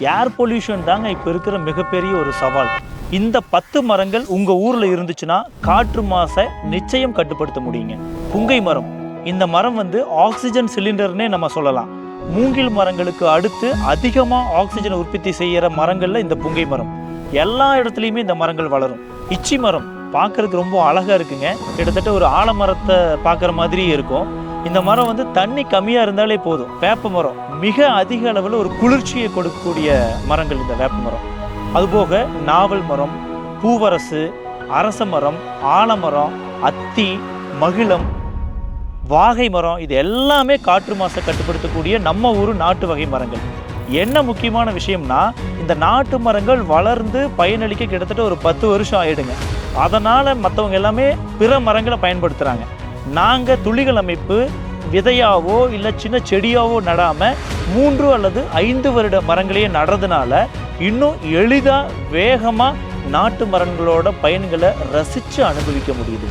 Air pollution தாங்க இப்போ இருக்கிற மிகப்பெரிய ஒரு சவால். இந்த பத்து மரங்கள் உங்கள் ஊரில் இருந்துச்சுன்னா காற்று மாசை நிச்சயம் கட்டுப்படுத்த முடியுங்க. புங்கை மரம். இந்த மரம் வந்து ஆக்சிஜன் சிலிண்டர்னே நம்ம சொல்லலாம். மூங்கில் மரங்களுக்கு அடுத்து அதிகமாக ஆக்சிஜன் உற்பத்தி செய்கிற மரங்களில் இந்த புங்கை மரம். எல்லா இடத்துலையுமே இந்த மரங்கள் வளரும். இச்சி மரம். பார்க்கறதுக்கு ரொம்ப அழகாக இருக்குங்க. கிட்டத்தட்ட ஒரு ஆலமரத்தை பார்க்குற மாதிரியே இருக்கும். இந்த மரம் வந்து தண்ணி கம்மியாக இருந்தாலே போதும். வேப்ப மரம். மிக அதிக அளவில் ஒரு குளிர்ச்சியை கொடுக்கக்கூடிய மரங்கள் இந்த வேப்ப மரம். அதுபோக நாவல் மரம் பூவரசு அரச மரம் ஆலமரம் அத்தி மகிழம் வாகை மரம் இது எல்லாமே காற்று மாசை கட்டுப்படுத்தக்கூடிய நம்ம ஊர் நாட்டு வகை மரங்கள். என்ன முக்கியமான விஷயம்னா இந்த நாட்டு மரங்கள் வளர்ந்து பயனளிக்க கிட்டத்தட்ட ஒரு பத்து வருஷம் ஆயிடுங்க. அதனால் மற்றவங்க எல்லாமே பிற மரங்களை பயன்படுத்துகிறாங்க நாங்கள் துளிகள் அமைப்பு விதையாவோ இல்லை சின்ன செடியாவோ நடாமல் மூன்று அல்லது ஐந்து வருட மரங்களையே நடுறதுனால இன்னும் எளிதாக வேகமாக நாட்டு மரங்களோட பயன்களை ரசித்து அனுபவிக்க முடியுது.